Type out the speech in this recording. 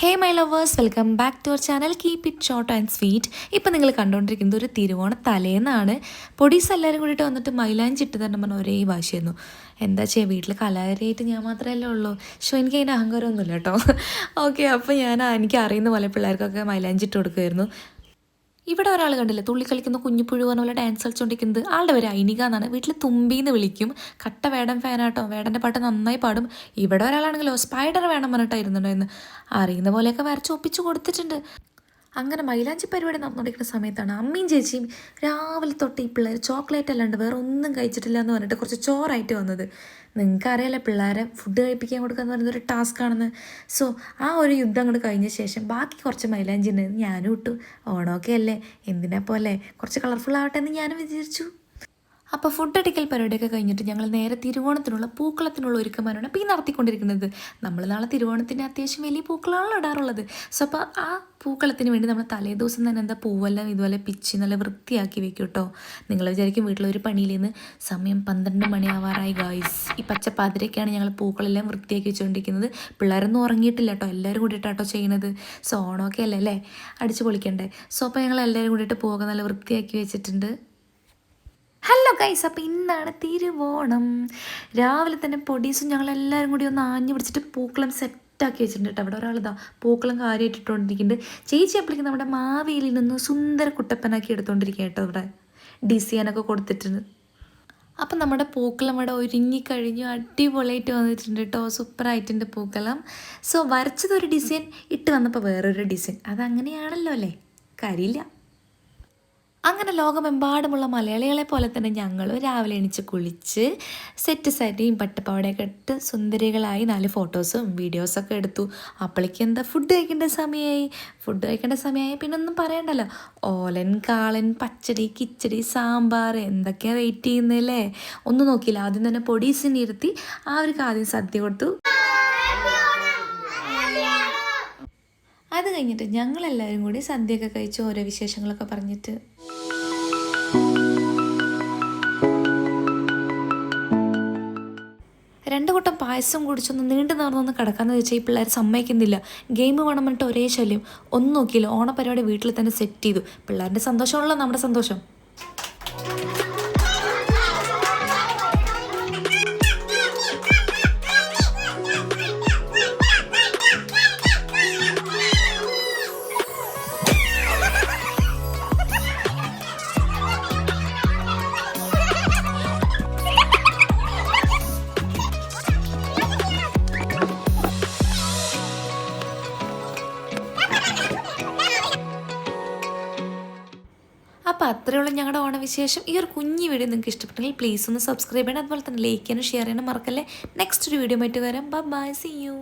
Hey my lovers welcome back to our channel keep it short and sweet ഇപ്പം നിങ്ങൾ കണ്ടുകൊണ്ടിരിക്കുന്നത് ഒരു തിരുവോണ തലേന്നാണ്. പൊടീസ് എല്ലാവരും കൂടിയിട്ട് വന്നിട്ട് മൈലാഞ്ചി ഇട്ട് തന്നെ പറഞ്ഞ ഒരേ വാശിയായിരുന്നു. എന്താ ചെയ്യുക വീട്ടിൽ കലാകാരിയായിട്ട് ഞാൻ മാത്രമല്ലേ ഉള്ളൂ. ഷോ എനിക്ക് അതിന്റെ അഹങ്കാരമൊന്നുമില്ല കേട്ടോ. ഓക്കെ അപ്പോൾ ഞാൻ എനിക്ക് അറിയുന്ന പോലെ പിള്ളേർക്കൊക്കെ മൈലാഞ്ചി ഇട്ട് കൊടുക്കുമായിരുന്നു ഇവിടെ ഒരാൾ കണ്ടില്ലേ തുള്ളി കളിക്കുന്ന കുഞ്ഞുപുഴു പറഞ്ഞ പോലെ ഡാൻസ് കളിച്ചുകൊണ്ടിരിക്കുന്നത് ആളുടെ പേര് ഐനിക എന്നാണ്. വീട്ടിൽ തുമ്പിന്ന് വിളിക്കും. കട്ട വേടൻ ഫാനാട്ടോ വേടന്റെ പാട്ട് നന്നായി പാടും. ഇവിടെ ഒരാളാണെങ്കിലോ സ്പൈഡർ വേണം പറഞ്ഞിട്ടായിരുന്നുണ്ടോ എന്ന്. അറിയുന്ന പോലെയൊക്കെ വരച്ച് ഒപ്പിച്ച് കൊടുത്തിട്ടുണ്ട്. അങ്ങനെ മൈലാഞ്ചി പരിപാടി നടന്നുകൊണ്ടിരിക്കുന്ന സമയത്താണ് അമ്മയും ചേച്ചിയും രാവിലെ തൊട്ട് ഈ പിള്ളേർ ചോക്ലേറ്റ് അല്ലാണ്ട് വേറെ ഒന്നും കഴിച്ചിട്ടില്ല എന്ന് പറഞ്ഞിട്ട് കുറച്ച് ചോറായിട്ട് വന്നത്. നിങ്ങൾക്കറിയാലോ പിള്ളേരെ ഫുഡ് കഴിപ്പിക്കാൻ കൊടുക്കുക എന്ന് പറയുന്നത് ഒരു ടാസ്ക് ആണെന്ന്. സോ ആ ഒരു യുദ്ധം അങ്ങോട്ട് കഴിഞ്ഞ ശേഷം ബാക്കി കുറച്ച് മൈലാഞ്ചി ഉണ്ടായിരുന്നു ഞാനും ഇട്ടു. ഓണമൊക്കെ അല്ലേ? എന്തിനാ പോലെ? കുറച്ച് കളർഫുൾ ആവട്ടെ എന്ന് ഞാനും വിചാരിച്ചു. അപ്പോൾ ഫുഡ് അടിക്കൽ പരിപാടിയൊക്കെ കഴിഞ്ഞിട്ട് ഞങ്ങൾ നേരെ തിരുവോണത്തിനുള്ള പൂക്കളത്തിനുള്ള ഒരുക്കമാരാണ് അപ്പോൾ ഈ നടത്തിക്കൊണ്ടിരിക്കുന്നത്. നമ്മൾ നാളെ തിരുവോണത്തിന്റെ അത്യാവശ്യം വലിയ പൂക്കളാണല്ലോ ഇടാറുള്ളത്. സോ അപ്പോൾ ആ പൂക്കളത്തിന് വേണ്ടി നമ്മൾ തലേ ദിവസം തന്നെ എന്താ പൂവെല്ലാം ഇതുപോലെ പിച്ച് നല്ല വൃത്തിയാക്കി വെക്കും കേട്ടോ നിങ്ങൾ വിചാരിക്കും വീട്ടിലൊരു പണിയിൽ നിന്ന് സമയം പന്ത്രണ്ട് മണിയാവാറായി ഗായ്സ് ഈ പച്ച പാതിരൊക്കെയാണ് ഞങ്ങൾ പൂക്കളെല്ലാം വൃത്തിയാക്കി വെച്ചുകൊണ്ടിരിക്കുന്നത് പിള്ളേരൊന്നും ഉറങ്ങിയിട്ടില്ല കേട്ടോ എല്ലാവരും കൂടിയിട്ടാട്ടോ ചെയ്യുന്നത് സോ ഓണമൊക്കെ അല്ലേ അല്ലേ? അടിച്ച് പൊളിക്കണ്ടേ. സോ അപ്പോൾ ഞങ്ങൾ എല്ലാവരും കൂടിയിട്ട് പൂവൊക്കെ നല്ല വൃത്തിയാക്കി വെച്ചിട്ടുണ്ട്. ഹലോ ഗൈസ് അപ്പോൾ ഇന്നാണ് തിരുവോണം. രാവിലെ തന്നെ പൊടീസും ഞങ്ങളെല്ലാവരും കൂടി ഒന്ന് ആഞ്ഞു പിടിച്ചിട്ട് പൂക്കളം സെറ്റാക്കി വെച്ചിട്ടുണ്ട് കേട്ടോ. അവിടെ ഒരാളിതാ പൂക്കളം കാര്യമായിട്ടിട്ടുകൊണ്ടിരിക്കുന്നുണ്ട് ചേച്ചി അപ്പോഴേക്കും നമ്മുടെ മാവേലിയിൽ നിന്ന് സുന്ദര കുട്ടപ്പനാക്കി എടുത്തുകൊണ്ടിരിക്കുക കേട്ടോ ഇവിടെ. ഡിസൈനൊക്കെ കൊടുത്തിട്ടുണ്ട്. അപ്പം നമ്മുടെ പൂക്കളം ഇവിടെ ഒരുങ്ങിക്കഴിഞ്ഞു അടിപൊളിയായിട്ട് വന്നിട്ടുണ്ട് കേട്ടോ. സൂപ്പറായിട്ടുണ്ട് പൂക്കളം. സോ വരച്ചതൊരു ഡിസൈൻ ഇട്ട് വന്നപ്പോൾ വേറൊരു ഡിസൈൻ. അതങ്ങനെയാണല്ലോ അല്ലേ? കരിയില്ല അങ്ങനെ ലോകമെമ്പാടുമുള്ള മലയാളികളെ പോലെ തന്നെ ഞങ്ങളും രാവിലെ എണീച്ച് കുളിച്ച് സെറ്റ് സാരിയും പട്ടുപാവടയൊക്കെ ഇട്ട് സുന്ദരികളായി നാല് ഫോട്ടോസും വീഡിയോസൊക്കെ എടുത്തു. അപ്പോഴേക്ക് എന്താ ഫുഡ് കഴിക്കേണ്ട സമയമായി ഫുഡ് കഴിക്കേണ്ട സമയമായി പിന്നെ ഒന്നും പറയണ്ടല്ലോ. ഓലൻ കാളൻ പച്ചടി കിച്ചടി സാമ്പാർ എന്തൊക്കെയാണ് വെയിറ്റ് ചെയ്യുന്നല്ലേ ഒന്നും നോക്കിയില്ല. ആദ്യം തന്നെ പൊടീസിനിരുത്തി അവർക്ക് ആദ്യം സദ്യ കൊടുത്തു. അത് കഴിഞ്ഞിട്ട് ഞങ്ങളെല്ലാവരും കൂടി സദ്യയൊക്കെ കഴിച്ച് ഓരോ വിശേഷങ്ങളൊക്കെ പറഞ്ഞിട്ട്. രണ്ട് കൂട്ടം പായസം കുടിച്ചൊന്ന് നീണ്ടു നടന്നൊന്ന് കിടക്കാന്ന് വെച്ചാൽ ഈ പിള്ളേർ സമ്മതിക്കുന്നില്ല. ഗെയിം വേണം പറഞ്ഞിട്ട് ഒരേ ശല്യം. ഒന്നും നോക്കിയില്ല ഓണപരിപാടി വീട്ടിൽ തന്നെ സെറ്റ് ചെയ്തു. പിള്ളേരുടെ സന്തോഷമാണല്ലോ നമ്മുടെ സന്തോഷം. അപ്പോൾ അത്രയുള്ള ഞങ്ങളുടെ ഓണവിശേഷം. ഈ ഒരു കുഞ്ഞു വീഡിയോ നിങ്ങൾക്ക് ഇഷ്ടപ്പെട്ടെങ്കിൽ പ്ലീസ് ഒന്ന് സബ്സ്ക്രൈബ് ചെയ്യണം. അതുപോലെ തന്നെ ലൈക്ക് ചെയ്യാനും ഷെയർ ചെയ്യാനും മറക്കല്ലേ. നെക്സ്റ്റ് ഒരു വീഡിയോ ആയിട്ട് വരാം. By C U